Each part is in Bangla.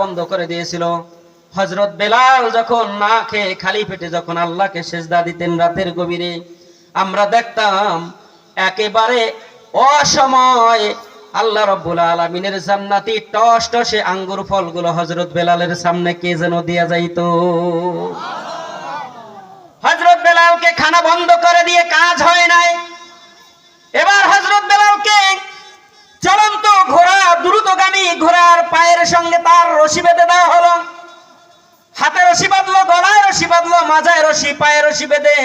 বন্ধ করে দিয়েছিল। হজরত বেলাল যখন না খেয়ে খালি পেটে যখন আল্লাহকে সেজদা দিতেন রাতের গভীরে, আমরা দেখতাম একেবারে অসময় আল্লাহ রব্বুল আলমিনের জান্নাতি টস টসে আঙ্গুর ফলগুলো হজরত বেলালের সামনে কে যেন দিয়া যাইতো। হজরত বেলালকে খানা বন্ধ করে দিয়ে কাজ হয় নাই। এবার হজরত বেলালকে চলন্ত ঘোড়া, দ্রুতগামী ঘোড়ার পায়ের সঙ্গে তার রশি বেঁধে দেওয়া হলো। হাতে রশি বাঁধলো, গলায় রশি বাঁধলো, মাজায় রশি, পায়ে রশি বেঁধে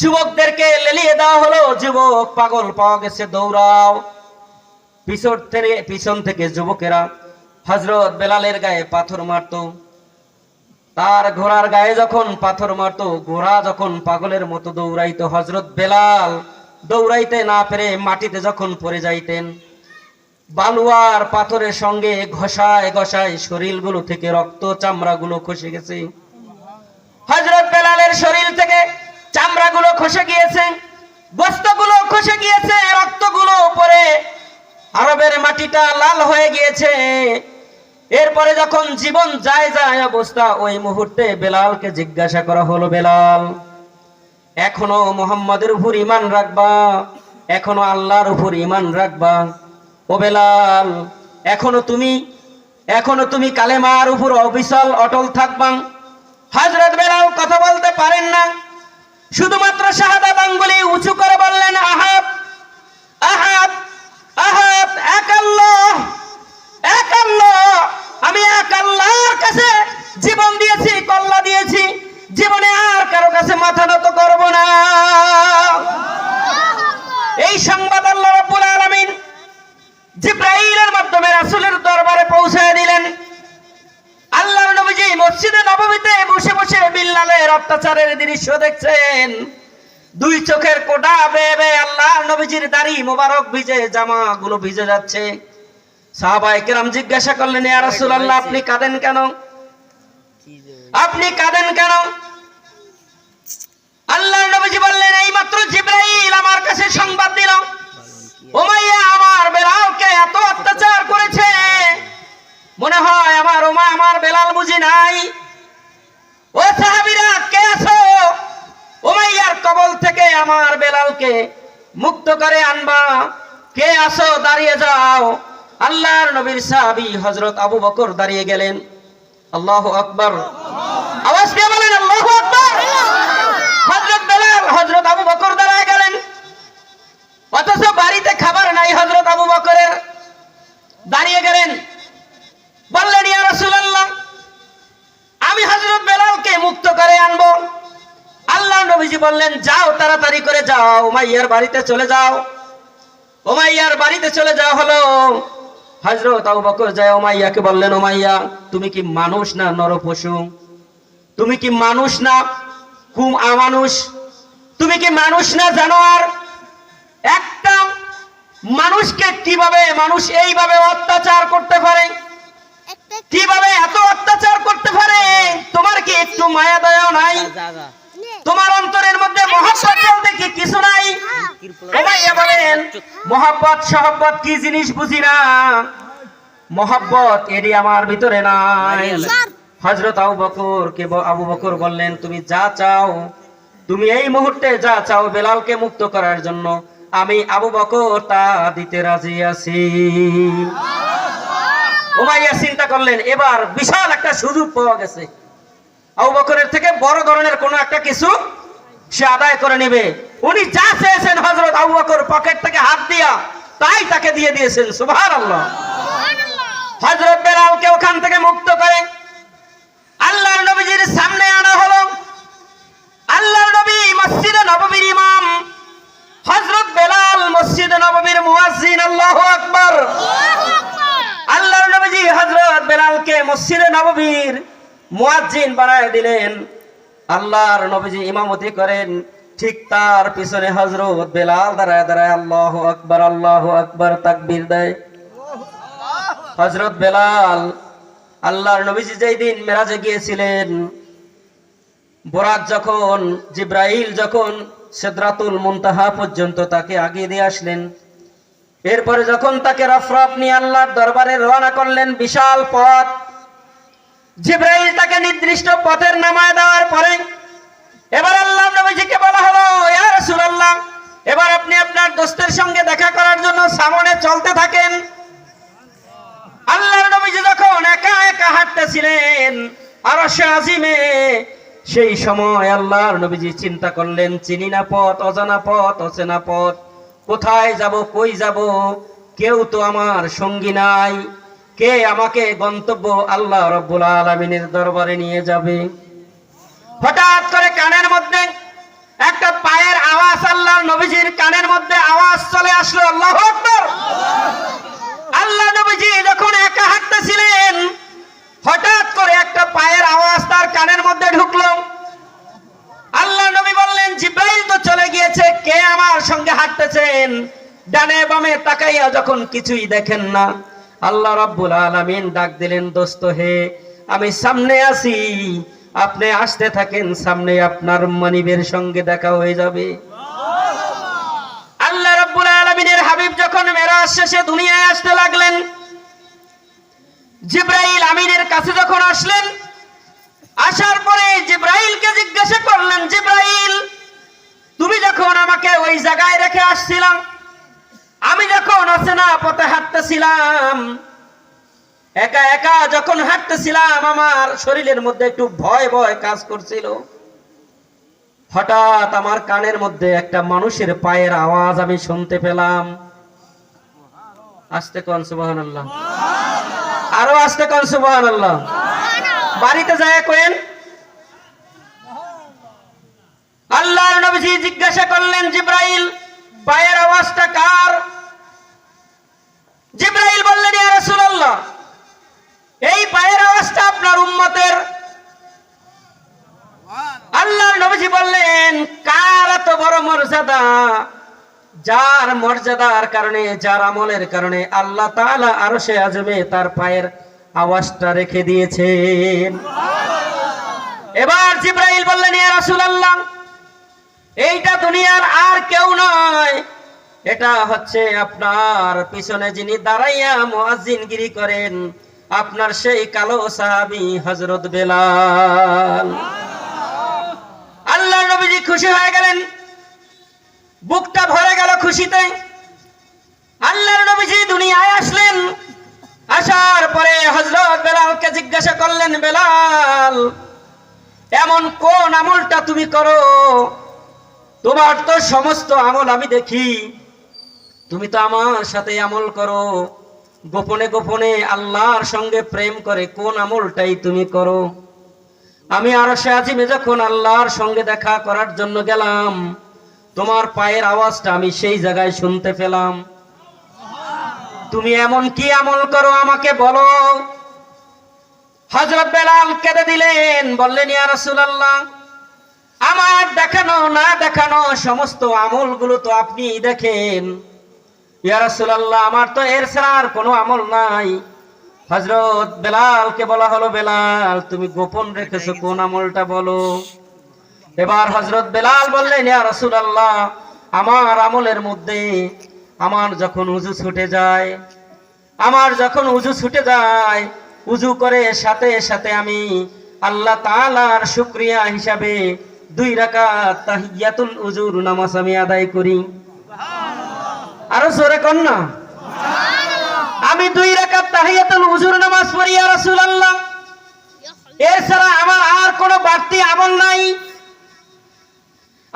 যুবকদেরকে লেলিয়ে দেওয়া হলো। যুবক পাগল পাওয়া গেছে, দৌড়াও। পিছন থেকে পিছন থেকে যুবকেরা হজরত বেলালের গায়ে পাথর মারতো। তার ঘোড়ার গায়ে যখন পাথর মারতো, ঘোড়া যখন পাগলের মতো দৌড়াইতো হজরত বেলাল দৌড়াইতে না পেরে মাটিতে যখন পড়ে যাইতেন, বালুয়ার পাথরের সঙ্গে ঘষায় ঘষায় শরীরগুলো থেকে রক্ত, চামড়াগুলো খসে গেছে। হজরত বেলালের শরীর থেকে চামড়াগুলো খসে গিয়েছে, বস্তাগুলো খসে গিয়েছে, রক্তগুলো উপরে। আরবের মাটিটা লাল হয়ে গিয়েছে। এরপরে যখন জীবন যায় যায় অবস্থা, ওই মুহূর্তে বেলালকে জিজ্ঞাসা করা হলো, বেলাল এখনও মোহাম্মদের উপর ইমান রাখবা, এখনও আল্লাহর উপর ইমান রাখবা। ও বেলাল, এখনও তুমি এখনও তুমি কালেমার উপর অবিচল, অটল থাকবা। হজরত বেলাল কথা বলতে পারেন না। শুধুমাত্র শাহাদাত আঙ্গুলি উঁচু করে বললেন, আহাব আহাব আহাব এক আল্লাহ, আমি এক আল্লাহর কাছে জীবন দিয়েছি, কল্লা দিয়েছি। জীবনে আর কারও কাছে মাথা নত করব না। এই সংবাদ আল্লাহ রাব্বুল আলামিন জিব্রাইলের মাধ্যমে রাসূলের দরবারে পৌঁছায় দিলেন। আল্লাহর নবীজি মসজিদে নববীতে বসে বসে বিল্লালের অত্যাচারের দৃশ্য দেখছেন। দুই চোখের কোটা বেয়ে বেয়ে আল্লাহ নবীজির দাড়ি মোবারক ভিজে জামা গুলো ভিজে যাচ্ছে। সাহাবায়ে কেরাম জিজ্ঞাসা করলেন ইয়া রাসূলুল্লাহ আপনি কাঁদেন কেন? আপনি কাঁদেন কেন? আসো, দাঁড়িয়ে যাও। আল্লাহর নবীর সাহাবী হযরত আবু বকর দাঁড়িয়ে গেলেন। আল্লাহু আকবার। আওয়াজ বলেন, আল্লাহু আকবার। হযরত বেলাল, হযরত আবু বকর দাঁড়ায় গেলেন। অথচ বাড়িতে খাবার নাই হযরত আবু বকরের। দাঁড়িয়ে গেলেন। বললেন, ইয়া রাসূলুল্লাহ, আমি হযরত বেলালকে মুক্ত করে আনব। আল্লাহ নবীজি বললেন, যাও তাড়াতাড়ি করে যাও উমাইয়ার বাড়িতে চলে যাও। উমাইয়ার বাড়িতে চলে যাওয়া হলো। হযরত আবু বকর যায় উমাইয়াকে বললেন, উমাইয়া, তুমি কি মানুষ না নরপশু? তুমি কি মানুষ না কুম আমানুষ? তুমি কি মানুষ না জানোয়ার? একটা মানুষকে কীভাবে মানুষ এইভাবে অত্যাচার করতে পারে? কীভাবে এত অত্যাচার করতে পারে? তোমার কি একটু মায়া দয়া নাই? তোমার অন্তরের মধ্যে মহাব্বত বলতে কি কিছু নাই? উমাইয়া বলেন মহাব্বত সহব্বত কি জিনিস বুঝি না? মহাব্বত এটি আমার ভিতরে নাই। হজরত আবু বকর কে আবু বকর বললেন তুমি যা চাও তুমি এই মুহূর্তে যা চাও বেলালকে মুক্ত করার জন্য আমি আবু বকর তা দিতে রাজি আছি। উমাইয়া চিন্তা করলেন এবার বিশাল একটা সুযোগ পাওয়া গেছে। আবু বকরের থেকে বড় ধরনের কোনো একটা কিছু সে আদায় করে নেবে। উনি যা চেয়েছেন হজরত আবু বকর পকেট থেকে হাত দিয়া তাই তাকে দিয়ে দিয়েছেন সুবহানাল্লাহ। হজরত বেলালকে ওখান থেকে মুক্ত করে আল্লাহর নবীজির সামনে আনা হলো। আল্লাহর নবী মসজিদে নববীর ইমাম হজরত বেলাল মসজিদে নববীর মুয়াজ্জিন আল্লাহু আকবার। আল্লাহর নবীজি হজরত বেলালকে মসজিদে নববীর মুয়াজ্জিন বানায় দিলেন। আল্লাহর নবীজি ইমামতি করেন। ঠিক তার পিছনে হজরত বেলাল দাঁড়ায় দাঁড়ায় আল্লাহু আকবার আল্লাহু আকবার তাকবীর দেয়। হজরত বেলাল আল্লাহর নবীজি যেই দিন মেরাজে গিয়েছিলেন বরাত যখন, জিব্রাইল যখন সিদরাতুল মুনতাহা পর্যন্ত তাকে আগিয়ে দিয়ে আসলেন, এরপরে যখন তাকে রফরফ নিয়ে আল্লাহর দরবারে রওনা করলেন, বিশাল পথ জিব্রাইল তাকে নির্দিষ্ট পথের নামায় দেওয়ার পরে, এবার আল্লাহ নবীজিকে বলা হলো, ইয়া রাসূলুল্লাহ, এবার আপনি আপনার দোস্তের সঙ্গে দেখা করার জন্য সামনে চলতে থাকেন। আল্লাহর নবীজি যখন একা একা হাঁটতেছিলেন, আরশে আজিমে, সেই সময় আল্লাহর নবীজি চিন্তা করলেন, চিনি না পথ, অজানা পথ, অচেনা পথ, কোথায় যাব, কই যাব, কেউ তো আমার সঙ্গী নাই। কে আমাকে গন্তব্য আল্লাহ রব্বুল আলমিনের দরবারে নিয়ে যাবে? হঠাৎ করে কানের মধ্যে একটা পায়ের আওয়াজ, আল্লাহর নবীজির কানের মধ্যে আওয়াজ চলে আসলো, আল্লাহ আল্লাহ নবীজি যখন একা হাঁটতেছিলেন হঠাৎ করে একটা পায়ের আওয়াজ তার কানের মধ্যে ঢুকলো। আল্লাহ নবী বললেন, জিব্রাইল তো চলে গিয়েছে, কে আমার সঙ্গে হাঁটতেছেন? ডানে বামে তাকাইয়া যখন কিছুই দেখেন না আল্লাহ রাব্বুল আলামিন ডাক দিলেন, দোস্ত হে, আমি সামনে আছি। আপনি আসতে থাকেন, সামনে আপনার মানিবের সঙ্গে দেখা হয়ে যাবে। আল্লাহ রাব্বুল আলামিনের হাবিব যখন মেরাজ শেষে দুনিয়ায় আসতে লাগলেন, জিব্রাইল আমিনের কাছে যখন আসলেন, আসার পরে জিব্রাইলকে জিজ্ঞাসা করলেন, জিব্রাইল, তুমি যখন আমাকে ওই জায়গায় রেখে আসছিলাম আমি যখন অচেনা পথে হাঁটতেছিলাম, একা একা যখন হাঁটতেছিলাম, আমার শরীরের মধ্যে একটু ভয় ভয় কাজ করছিল। হঠাৎ আমার কানের মধ্যে একটা মানুষের পায়ের আওয়াজ আমি শুনতে পেলাম। আস্তে কন সুবাহান আল্লাহ আরও আস্তে কন সুবাহান আল্লাহ বাড়িতে যায় কোয়েন আল্লাহর নবীজি জিজ্ঞাসা করলেন, জিব্রাইল, পায়ের আওয়াজটা কার জিব্রাইল বললেন ইয়া রাসূলুল্লাহ এই পায়ের আওয়াজটা আপনার উম্মতের আল্লাহর নবীজি বললেন কার এত বড় মর্যাদা যার মর্যাদার কারণে, যার আমলের কারণে আল্লাহ তাআলা আরও সে আজমে তার পায়ের আওয়াজটা রেখে দিয়েছেন। এবার জিব্রাইল বললেন, ইয়া রাসূলুল্লাহ, এইটা দুনিয়ার আর কেউ নয়। এটা হচ্ছে আপনার পিছনে যিনি দাঁড়াইয়া মুয়াজ্জিনগিরি করেন, আপনার সেই কালো সাহাবী হযরত বেলাল। আল্লাহ নবীজি খুশি হয়ে গেলেন। বুকটা ভরে গেল খুশিতে। আল্লাহর নবীজি দুনিয়ায় আসলেন। আসার পরে হজরত বেলালকে জিজ্ঞাসা করলেন, বেলাল, এমন কোন আমলটা তুমি করো? তোমার তো সমস্ত আমল আমি দেখি। তুমি তো আমার সাথে আমল করো। গোপনে গোপনে আল্লাহর সঙ্গে প্রেম করে কোন আমলটাই তুমি করো? আমি আরও সে আজিমে যখন আল্লাহর সঙ্গে দেখা করার জন্য গেলাম তোমার পায়ের আওয়াজটা আমি সেই জায়গায় শুনতে পেলাম। তুমি এমন কি আমল করো আমাকে বলো। হজরত বেলাল কেঁদে দিলেন, বললেন, ইয়া রাসূলুল্লাহ, আমার দেখানো, না দেখানো সমস্ত আমলগুলো তো আপনি দেখেন। ইয়া রাসূলুল্লাহ, আমার তো এর ছাড়া আর কোনো আমল নাই। হজরত বেলালকে বলা হলো, বেলাল, তুমি গোপন রেখেছো কোন আমলটা বলো। এবার হজরত বেলাল বললেন ইয়া আল্লাহ আমার আমলের মধ্যে আমার যখন উজু ছুটে যায় আমার যখন উজু ছুটে যায় উজু করে সাথে সাথে আমি আল্লাহ তাআলার শুক্রিয়া হিসাবে দুই রাকাত তাহিয়াতুল উজুর নামাজ আমি আদায় করি। আরও জোরে কর না। আমি দুই রাকাত তাহিয়াতুল উজুর নামাজ পড়ি ইয়া রাসূলুল্লাহ। এছাড়া আমার আর কোনো বাড়তি আমল নাই।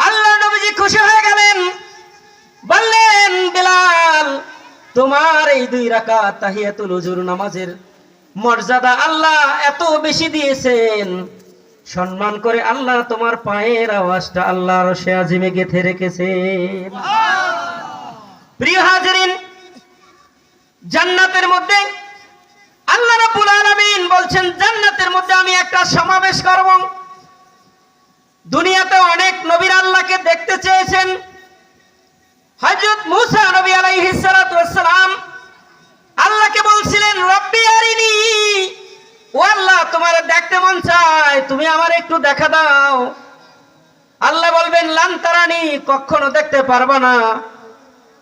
আল্লাহ নবীজি খুশি হয়ে গেলেন। বললেন, বিলাল, তোমার এই দুই রাকাত তাহিয়াতুল উজুর নামাজের মর্যাদা আল্লাহ এত বেশি দিয়েছেন। সম্মান করে আল্লাহ তোমার পায়ের আওয়াজটা আল্লাহ রসে আজিমে গেথে রেখেছেন। প্রিয় হাজিরিন, জান্নাতের মধ্যে আল্লাহ রাব্বুল আলামিন বলছেন, জান্নাতের মধ্যে আমি একটা সমাবেশ করব। দুনিয়াতে অনেক নবীর আল্লাহকে দেখতে চেয়েছেন। হযরত মুসা নবী আলাইহিস সালাতু ওয়াসসালাম আল্লাহকে বলছিলেন, রব্বি আরিনি, ও আল্লাহ, তোমার দেখতে মন চায়, তুমি আমার একটু দেখা দাও। আল্লাহ বলবেন, লান তারানি, কখনো দেখতে পারবা না।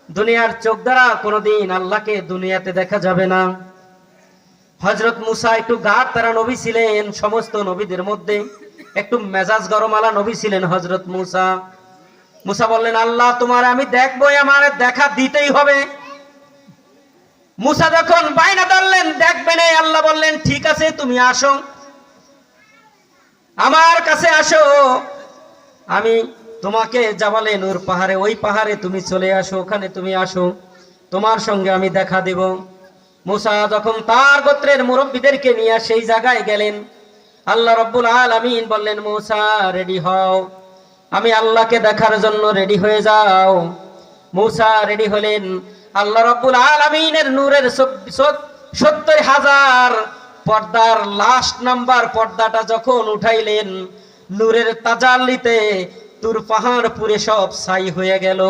দুনিয়ার চোখ দ্বারা কোনোদিন আল্লাহকে দুনিয়াতে দেখা যাবে না। হজরত মুসা একটু গাঢ় তারা নবী ছিলেন, সমস্ত নবীদের মধ্যে। একটু মেজাজ গরমালা নবী ছিলেন হজরত মুসা। মুসা বললেন, আল্লাহ, তোমার আমি দেখবই আমার দেখা দিতেই হবে। মুসা যখন বাইনা ধরলেন, দেখবেন এই আল্লাহ বললেন, ঠিক আছে, তুমি আসো। আমার কাছে আসো। আমি তোমাকে জাবালে নূর পাহাড়ে, ওই পাহাড়ে তুমি চলে আসো, ওখানে তুমি আসো। তোমার সঙ্গে আমি দেখা দেব। মুসা যখন তার গোত্রের মুরব্বীদেরকে নিয়ে সেই জায়গায় গেলেন আল্লাহ রব্বুল আলামিন বললেন, মুসা রেডি হও। আমি আল্লাহকে দেখার জন্য রেডি হয়ে যাও। মুসা রেডি হলেন। আল্লাহ রব্বুল আলামিনের নূরের সত্তর হাজার পর্দার লাস্ট নাম্বার পর্দাটা যখন উঠাইলেন, নূরের তাজাল্লিতে তুর পাহাড় পুরে সব ছাই হয়ে গেল।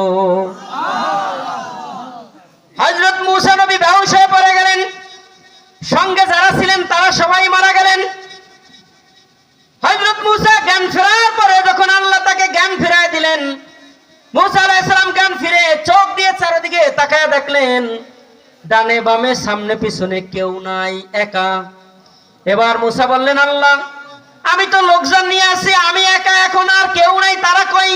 হজরত মুসা নবী হয়ে পড়ে গেলেন। সঙ্গে যারা ছিলেন তারা সবাই মারা গেলেন। হজরত মুসা জ্ঞান ফেরার পরে যখন আল্লাহ তাকে জ্ঞান ফিরায় দিলেন, মুসা আলাইহিসসালাম জ্ঞান ফিরে চোখ দিয়ে চারিদিকে তাকায় দেখলেন, ডানে বামে সামনে পিছনে কেউ নাই, একা। এবার মুসা বললেন, আল্লাহ, আমি তো লোকজন নিয়ে আসি, আমি একা এখন আর কেউ নাই, তারা কই?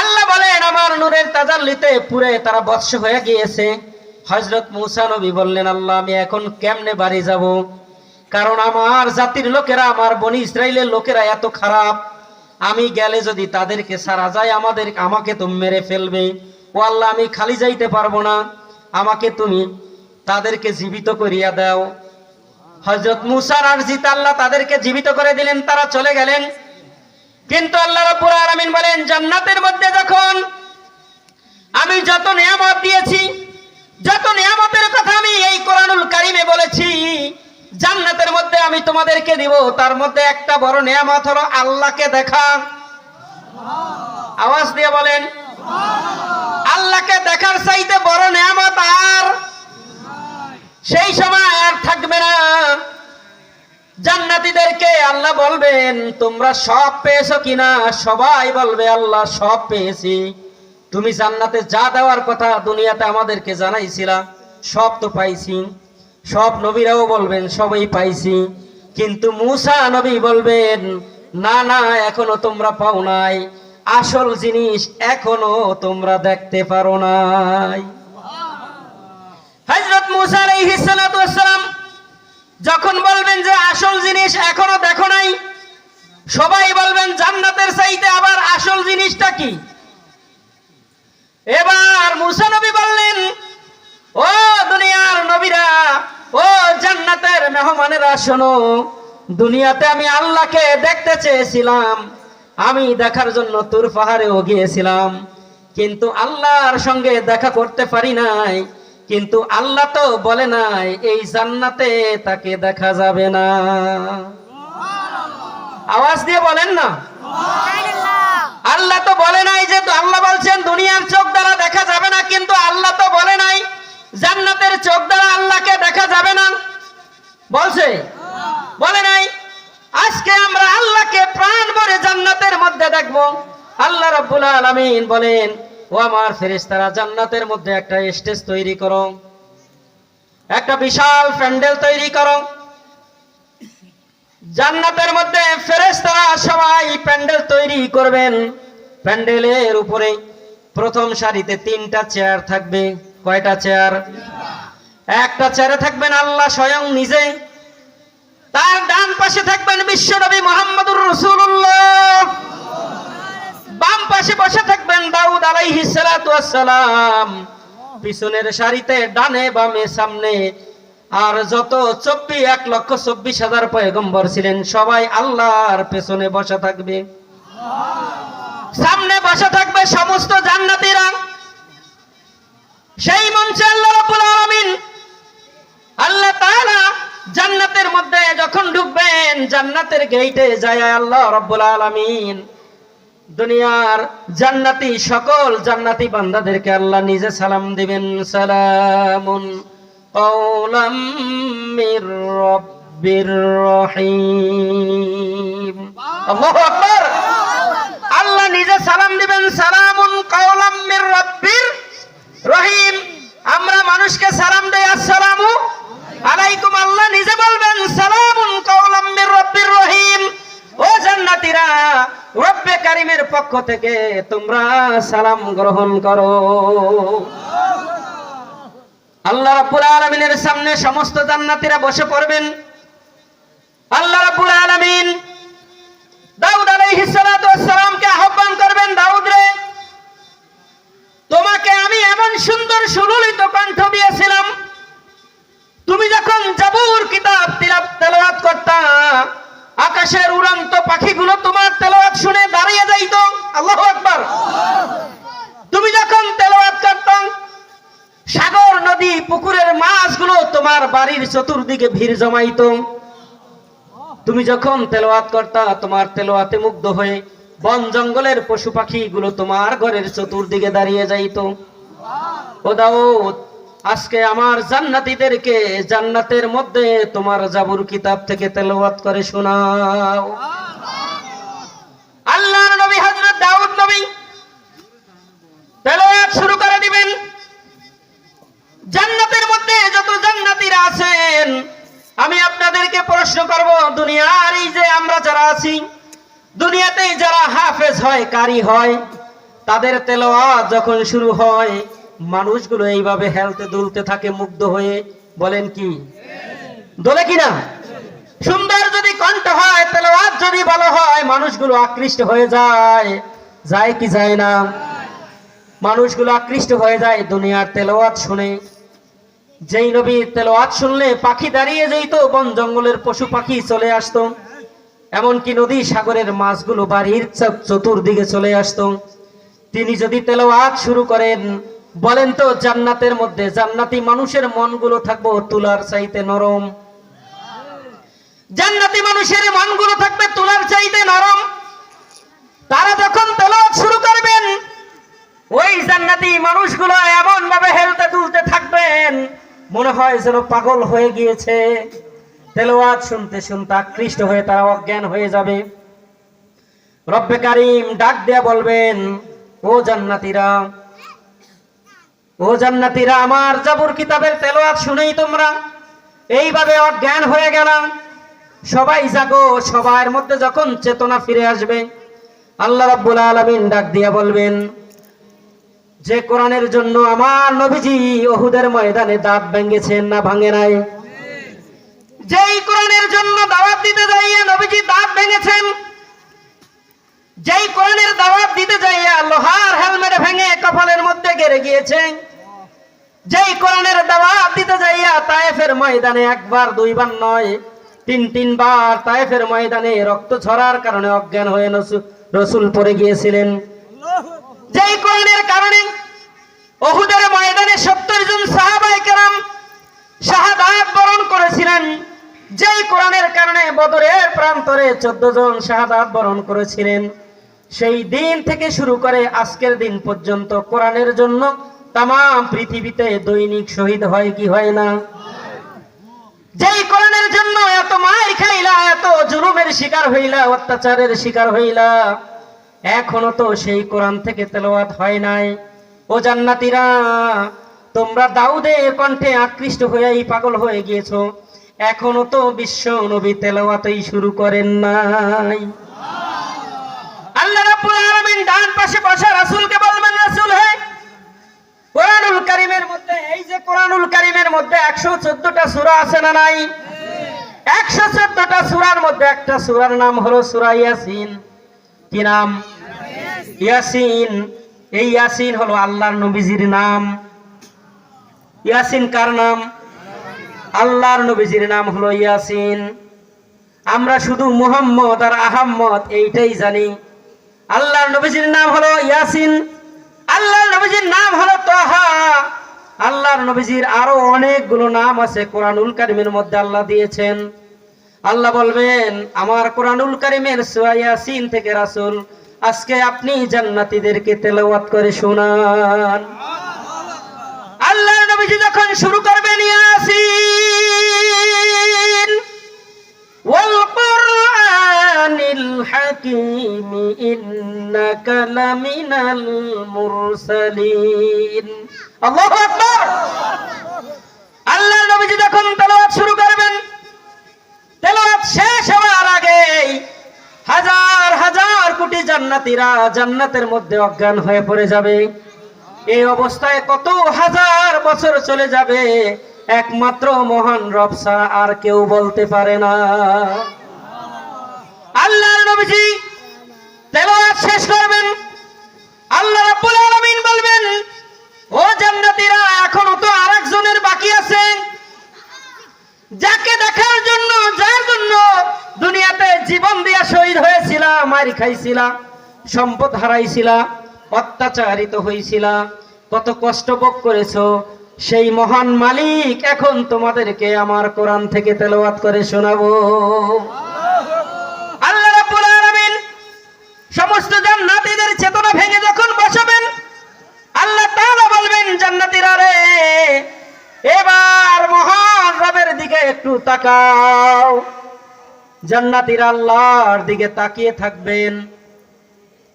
আল্লাহ বলেন, আমার নূরের তাজাল্লিতে পুরে তারা বৎস হয়ে গিয়েছে। হজরত মুসা নবী বললেন, আল্লাহ, আমি এখন কেমনে বাড়ি যাব? কারণ আমার জাতির লোকেরা, আমার বনি ইসরায়েলের লোকেরা এত খারাপ। আমি গেলে যদি তাদেরকে সারা যায়, আমাদের, আমাকে তো মেরে ফেলবে। ও আল্লাহ, আমি খালি যাইতে পারব না। আমাকে তুমি তাদেরকে জীবিত করিয়া দাও। হজরত মুসার আর জিত আল্লাহ তাদেরকে জীবিত করে দিলেন, তারা চলে গেলেন। কিন্তু আল্লাহ রাব্বুল আলামিন বলেন, জান্নাতের মধ্যে যখন আমি যত নিয়ামত দিয়েছি, যত নিয়ামতের কথা আমি এই কোরআনুল কারিমে বলেছি জান্নাতের মধ্যে আমি তোমাদেরকে দিব, তার মধ্যে একটা বড় নিয়ামত হলো আল্লাহকে দেখা। আওয়াজ দিয়ে বলেন, আল্লাহকে দেখার চাইতে বড় নিয়ামত আর সেই সময় আর থাকবে না। জান্নাতীদেরকে আল্লাহ বলবেন, তোমরা সব পেয়েছ কিনা? সবাই বলবে, আল্লাহ সব পেয়েছি। তুমি জান্নাতে যা দেওয়ার কথা দুনিয়াতে আমাদেরকে জানাইছিলা, সব তো পাইছি। সব নবীরাও বলবেন, সবই পাইছি। কিন্তু মুসা নবী বলবেন, না না, এখনও তোমরা পাও নাই। আসল জিনিস এখনও তোমরা দেখতে পারো নাই। হজরত মুসা আলাইহিস সালাতু ওয়াসসালাম যখন বলবেন যে আসল জিনিস এখনও দেখো নাই, সবাই বলবেন, জান্নাতের চাইতে আবার আসল জিনিসটা কি? এবার মুসা নবী বললেন ও দুনিয়ার নবীরা, ও জান্নাতের মেহমানেরা, শোনো। দুনিয়াতে আমি আল্লাহকে দেখতে চেয়েছিলাম। আমি দেখার জন্য তুর পাহাড়েও গিয়েছিলাম। কিন্তু আল্লাহর সঙ্গে দেখা করতে পারি নাই। কিন্তু আল্লাহ তো বলে নাই, এই জান্নাতে তাকে দেখা যাবে না। আওয়াজ দিয়ে বলেন না। আল্লাহ তো বলে নাই যে, আল্লাহ বলছেন, দুনিয়ার চোখ দ্বারা দেখা যাবে না, কিন্তু আল্লাহ তো বলে নাই জান্নাতের চোখ দ্বারা আল্লাহকে দেখা যাবে না? বলছে? বলে নাই। আজকে আমরা আল্লাহকে প্রাণ ভরে জান্নাতের মধ্যে দেখব। আল্লাহ রাব্বুল আলামিন বলেন, ও আমার ফেরেশতারা, জান্নাতের মধ্যে একটা স্টেজ তৈরি করো। একটা বিশাল প্যান্ডেল তৈরি করো। জান্নাতের মধ্যে ফেরেশতারা সবাই প্যান্ডেল তৈরি করবেন। প্যান্ডেলের উপরে প্রথম সারিতে তিনটা চেয়ার থাকবে। কয়টা চেয়ার একটা চেয়ারে থাকবেন আল্লাহ স্বয়ং নিজে। তার ডান পাশে থাকবেন বিশ্বনবী মোহাম্মদুর রসুল্লাহ বাম পাশে বসে থাকবেন দাউদ ওয়াসসালাম পিছনের সারিতে, ডানে বামে, সামনে। আর যত চব্বিশ এক লক্ষ চব্বিশ হাজার পয়গম্বর ছিলেন, সবাই আল্লাহর পেছনে বসা থাকবে। সামনে বসা থাকবে সমস্ত জান্নাতীরা। সেই মঞ্চে আল্লাহ রাব্বুল আলামিন আল্লাহ তাআলা জান্নাতের মধ্যে যখন ঢুকবেন, জান্নাতের গেইটে যায় আল্লাহ রাব্বুল আলামিন দুনিয়ার জান্নাতি সকল জান্নাতি বান্দাদেরকে আল্লাহ নিজে সালাম দিবেন। সালামুন কওলাম মির আল্লাহু আকবার! আল্লাহ নিজে সালাম দিবেন। সালামুন কওলাম মির রাব্বির রহিম, আমরা মানুষকে সালাম দেই, আসসালামু আলাইকুম। আল্লাহ নিজে বলবেন, সালামুন কাওলাম মির রব্বির রহিম। ও জান্নাতীরা, রব্বে কারিমের পক্ষ থেকে তোমরা সালাম গ্রহণ করো। আল্লাহ রাব্বুল আলামিনের সামনে সমস্ত জান্নাতীরা বসে পড়বেন। আল্লাহ রাব্বুল আলামিন দাউদ আলাইহিস সালাতু ওয়াস সালামকে আহ্বান করবেন দাউদ রে তোমাকে আমি এমন সুন্দর সুললিত কণ্ঠ দিয়েছিলাম তুমি যখন জাবুর কিতাব তিলাপ তেলাওয়াত করতা আকাশের উড়ন্ত পাখিগুলো তোমার তেলাওয়াত শুনে দাঁড়িয়ে যাইতো আল্লাহু আকবার তুমি যখন তেলাওয়াত করতাম সাগর নদী পুকুরের মাছগুলো তোমার বাড়ির চতুর্দিকে ভিড় জমাইত। তুমি যখন তেলোয়াত করতা, তোমার তেলোয়াতে মুগ্ধ হয়ে বন জঙ্গলের পশু পাখি গুলো তোমার ঘরের চতুর্দিকে দাঁড়িয়ে যাইত। ও দাউদ, আজকে আমার জান্নাতিদেরকে জান্নাতের মধ্যে তোমার জাবুর কিতাব থেকে তেলোয়াত করে শোনাও আল্লাহর নবী হযরত দাউদ নবী তেলাওয়াত শুরু করে দিবেন জান্নাতের মধ্যে যত জান্নাতীরা আছেন আমি আপনাদেরকে প্রশ্ন করব দুনিয়ার এই যে আমরা যারা আছি। দুনিয়াতে যারা হাফেজ হয়, কারি হয়, তাদের তেলাওয়াত যখন শুরু হয়, মানুষগুলো এইভাবে হেলতে দুলতে থাকে, মুগ্ধ হয়ে বলেন কি? দোলে কিনা? সুন্দর যদি কণ্ঠ হয় তেলাওয়াত যদি ভালো হয়, মানুষগুলো আকৃষ্ট হয়ে যায়। যায় কি যায় না? মানুষগুলো আকৃষ্ট হয়ে যায় দুনিয়ার তেলাওয়াত শুনে। যেই নবীর তেলাওয়াত শুনলে পাখি দাঁড়িয়ে যেত বন জঙ্গলের পশু পাখি চলে আসতো। এমনকি নদী সাগরের মাছগুলো বাড়ির চতুর্দিকে চলে আসতো। তিনি যদি তেলাওয়াত শুরু করেন, বলেন তো জান্নাতের মধ্যে জান্নাতি মানুষের মনগুলো থাকব তুলার চাইতে নরম। জান্নাতি মানুষের মনগুলো থাকবে তুলার চাইতে নরম। তারা যখন তেলাওয়াত শুরু করবেন, ওই জান্নাতি মানুষগুলো এমন ভাবে হেলতে দুলতে থাকবেন, মনে হয় যেন পাগল হয়ে গিয়েছে। তেলাওয়াত শুনতে শুনতে আকৃষ্ট হয়ে তারা অজ্ঞান হয়ে যাবে। রব্বে কারিম ডাক দেয়া বলবেন, ও জান্নাতীরা ও জান্নাতীরা, আমার জাবুর কিতাবের তেলাওয়াত শুনেই তোমরা এইভাবে অজ্ঞান হয়ে গেলাম সবাই জাগো, সবার মধ্যে যখন চেতনা ফিরে আসবে, আল্লাহ রাব্বুল আলামিন ডাক দিয়া বলবেন, যে কোরআনের জন্য আমার নবীজি ওহুদের ময়দানে দাঁত ভেঙেছেন না ভাঙে নাই? কোরআনের জন্য দাওয়াত দিতে যাইয়া নবীজি দাঁত ভেঙেছেন। যেই কোরআনের দাওয়াত দিতে যাইয়া লোহার হেলমেট ভেঙে কপালের মধ্যে গেড়ে গিয়েছে যেই কোরআনের দাওয়াত দিতে যাইয়া তায়েফের ময়দানে একবার, দুইবার নয়, তিন, তিনবার তায়েফের ময়দানে রক্ত ছড়ার কারণে অজ্ঞান হয়ে রসুল পড়ে গিয়েছিলেন। যেই কোরআনের কারণে ওহুদের ময়দানে সত্তর জন সাহাবাই শাহাদাত বরণ করেছিলেন যেই কোরআনের কারণে বদরের প্রান্তরে চোদ্দ জন শাহাদাত বরণ করেছিলেন, সেই দিন থেকে শুরু করে আজকের দিন পর্যন্ত কোরআনের জন্য তাম পৃথিবীতে দৈনিক শহীদ হয় কি হয় না? যেই কোরআনের জন্য এত মার খাইলা, এত জুলুমের শিকার হইলা, অত্যাচারের শিকার হইলা, এখনও তো সেই কোরআন থেকে তেলাওয়াত হয় নাই। ও জান্নাতীরা, তোমরা দাউদের কণ্ঠে আকৃষ্ট হয়েই পাগল হয়ে গিয়েছো। এখনও তো বিশ্ব নবী তেলাওয়াতেই শুরু করেন নাই। আল্লাহ রাব্বুল আলামিন ডান পাশে বসা রাসূলকে বলবেন, রাসূল হে, কোরআনুল কারীমের মধ্যে, এই যে কোরআনুল কারীমের মধ্যে 114টা সূরা আছে না নাই? 114টা সূরার মধ্যে একটা সূরার নাম হলো সূরা ইয়াসিন। কি নাম? ইয়াসিন। এই ইয়াসিন হলো আল্লাহর নবীজির নাম। ইয়াসিন কার নাম? আল্লাহর নবীজির নাম হলো ইয়াসিন। আমরা শুধু মুহাম্মদ আর আহাম্মদ এইটাই জানি। আল্লাহর নবীজির নাম হলো ইয়াসিন। আল্লাহর নবীজির নাম হলো তোহা। আল্লাহর নবীজির আরও অনেকগুলো নাম আছে কোরআনুল কারিমের মধ্যে আল্লাহ দিয়েছেন। আল্লাহ বলবেন আমার কোরআনুল কারিমের সূরা ইয়াসিন থেকে রাসূল আজকে আপনি জান্নাতীদেরকে তেলাওয়াত করে শোনান। আল্লাহর নবীজি যখন শুরু করবেন ইয়াসিন হাকীম ইন্নাকা লামিনাল মুরসালিন আল্লাহু আকবার আল্লাহর নবীজি যখন তেলাওয়াত শুরু করবেন, তেলাওয়াত শেষ হওয়ার আগেই হাজার হাজার কোটি জান্নাতীরা জান্নাতের মধ্যে অজ্ঞান হয়ে পড়ে যাবে। এই অবস্থায় কত হাজার বছর চলে যাবে, একমাত্র মহান রব ছাড়া আর কেউ বলতে পারে না। নবীজি তেলাওয়াত শেষ করবেন। আল্লাহ রাব্বুল আলামিন বলবেন, ও জান্নাতীরা, এখনও তো আরেকজনের বাকি আছে। যাকে দেখার জন্য, যার জন্য দুনিয়াতে জীবন দিয়া শহীদ হয়েছিল, মারি খাইছিলা, সম্পদ হারাইছিলা, অত্যাচারিত হয়েছিলা কত কষ্ট ভোগ করেছ, সেই মহান মালিক এখন তোমাদেরকে আমার কোরআন থেকে তেলাওয়াত করে শোনাবো। একটু তাকাও। জান্নাতীরা আল্লাহর দিকে তাকিয়ে থাকবেন।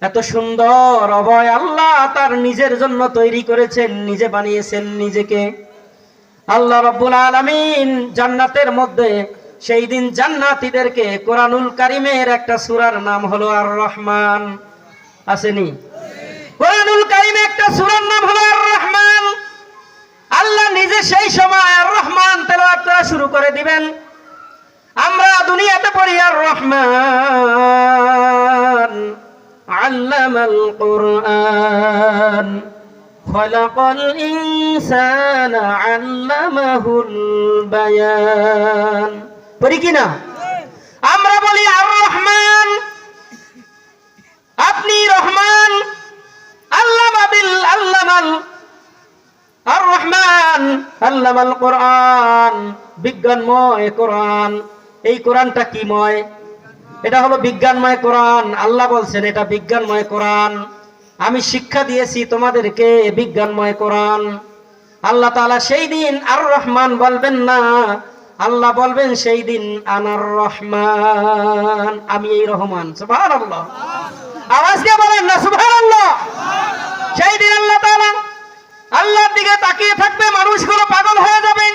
এত সুন্দর অভয় আল্লাহ তার নিজের জন্য তৈরি করেছেন, নিজে বানিয়েছেন নিজেকে। আল্লাহ রাব্বুল আলামিন জান্নাতের মধ্যে সেই দিন জান্নাতীদেরকে কোরআনুল কারিমের একটা সুরার নাম হলো আর রহমান আসেনি? কোরআনুল কারিমে একটা সূরার নাম হলো আর রহমান আল্লাহ নিজে সেই সময় আর রহমান তেলাওয়াত করা শুরু করে দিবেন আমরা দুনিয়াতে পড়ি আর রহমান আল্লামাল কোরআন خلق الإنسان علمه البيان পড়ি কি না আমরা বলি আর রহমান আপনি রহমান আল্লামা বিল আল্লামাল আর রহমান আল্লামাল কোরআন, বিজ্ঞানময় কোরআন। এই কোরআনটা কি ময়? এটা হলো বিজ্ঞানময় কোরআন। আল্লাহ বলছেন, এটা বিজ্ঞানময় কোরআন। আমি শিক্ষা দিয়েছি তোমাদেরকে, বিজ্ঞানময় কোরআন। আল্লাহ তাআলা সেই দিন আর রহমান বলবেন না, আল্লাহ বলবেন সেই দিন আনার রহমান আমি এই রহমান, সুবহানাল্লাহ। আওয়াজ দিয়ে বলেন না, সুবহানাল্লাহ। সেই দিন আল্লাহ তাআলা আল্লাহর দিকে তাকিয়ে থাকবে মানুষগুলো পাগল হয়ে যাবে।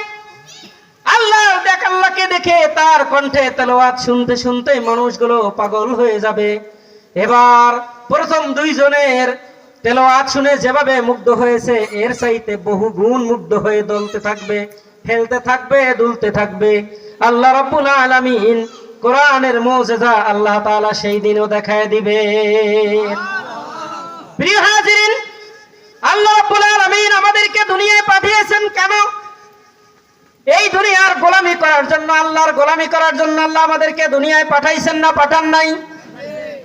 আল্লাহ দেখ আল্লাহকে দেখে তার কণ্ঠে তেলাওয়াত শুনতে শুনতে মানুষগুলো পাগল হয়ে যাবে। এবার প্রথম দুইজনের তেলাওয়াত শুনে যেভাবে মুগ্ধ হয়েছে, এর চাইতে বহু গুণ মুগ্ধ হয়ে দলতে থাকবে, খেলতে থাকবে, দুলতে থাকবে। আল্লাহ রাব্বুল আলামিন কোরআনের মৌজেজা আল্লাহ তাআলা সেই দিনও দেখায় দিবে প্রিয় হাজিরিন আল্লাহ রাব্বুল আলামিন আমাদেরকে দুনিয়ায় পাঠিয়েছেন কেন? এই দুনিয়ার গোলামি করার জন্য, আল্লাহর গোলামি করার জন্য আল্লাহ আমাদেরকে দুনিয়ায় পাঠাইছেন না, পাঠান নাই?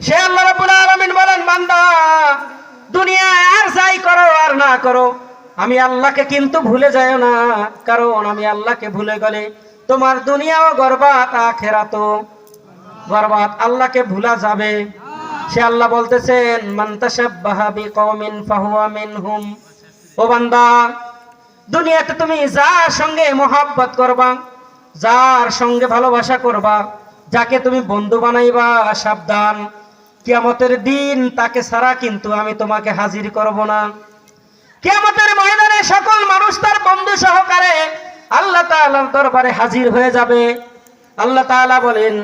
সে আল্লাহ রাব্বুল আলামিন বলেন, বান্দা দুনিয়ায় আর যাই করো আর না করো, আমি আল্লাহকে কিন্তু ভুলে যায় না। কারণ আমি আল্লাহকে ভুলে গেলে তোমার দুনিয়াও গর্বাত আখেরাতো গর্বাত, আল্লাহকে ভুলা যাবে। সে আল্লাহ বলতেছেন, মান তাশাব্বাহা বিকওমিন ফাহুয়া মিনহুম। ও বান্দা, দুনিয়াতে তুমি যার সঙ্গে মোহাব্বত করবা, যার সঙ্গে ভালোবাসা করবা, যাকে তুমি বন্ধু বানাইবা, সাবধান। কিয়ামতের দিন তাকে ছাড়া কিন্তু আমি তোমাকে হাজির করব না। কিয়ামতের ময়দানে সকল মানুষ তার বন্ধু সহকারে আল্লাহ তাআলার দরবারে হাজির হয়ে যাবে। আল্লাহ তাআলা বলেন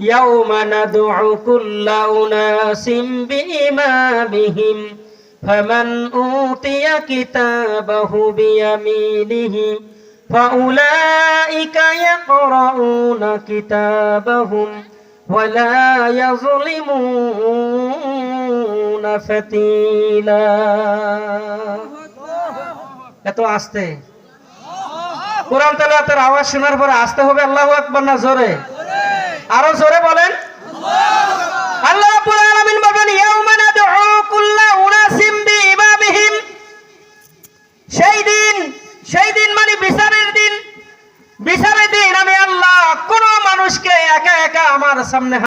ইয়াউমা নাদউ কুল্লা উনাসিম বিইমামিহিম فمن أوتي كتابه بيمينه فأولئك يقرؤون كتابهم ولا يظلمون فتيلا এত আস্তে কোরআন তেলাওয়াতের আওয়াজ শোনার পরে আসতে হবে আল্লাহু আকবার না জোরে আরও জোরে বলেন। আল্লাহ রাব্বুল আলামিন বলেন, ইয়াউমা নাদউ সেই দিন সেই দিন মানে বিচারের দিন। বিচারের দিন আমি আল্লাহ কোন মানুষকে একা একা আমার সামনে